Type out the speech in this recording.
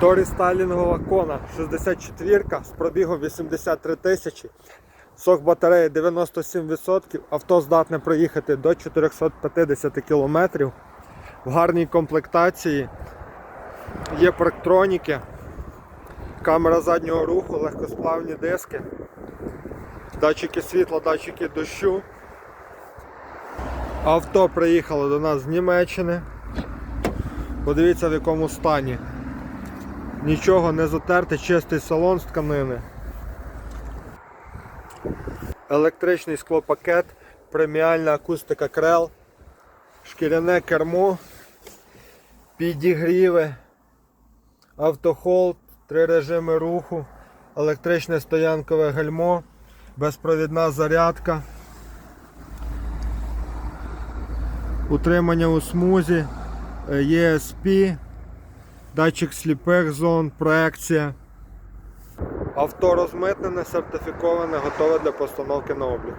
Дорістайлінгова кона 64 з пробігом 83 тисячі. Сок батареї 97%. Авто здатне проїхати до 450 км. В гарній комплектації. Є парктроніки, камера заднього руху, легкосплавні диски, датчики світла, датчики дощу. Авто приїхало до нас з Німеччини. Подивіться в якому стані. Нічого не затерте, чистий салон з тканини. Електричний склопакет, преміальна акустика крел, шкіряне кермо, підігріви, автохолд, три режими руху, електричне стоянкове гальмо, безпровідна зарядка, утримання у смузі, е, ESP, датчик сліпих зон, проекція. Авто розмитнене, сертифіковане, готове для постановки на облік.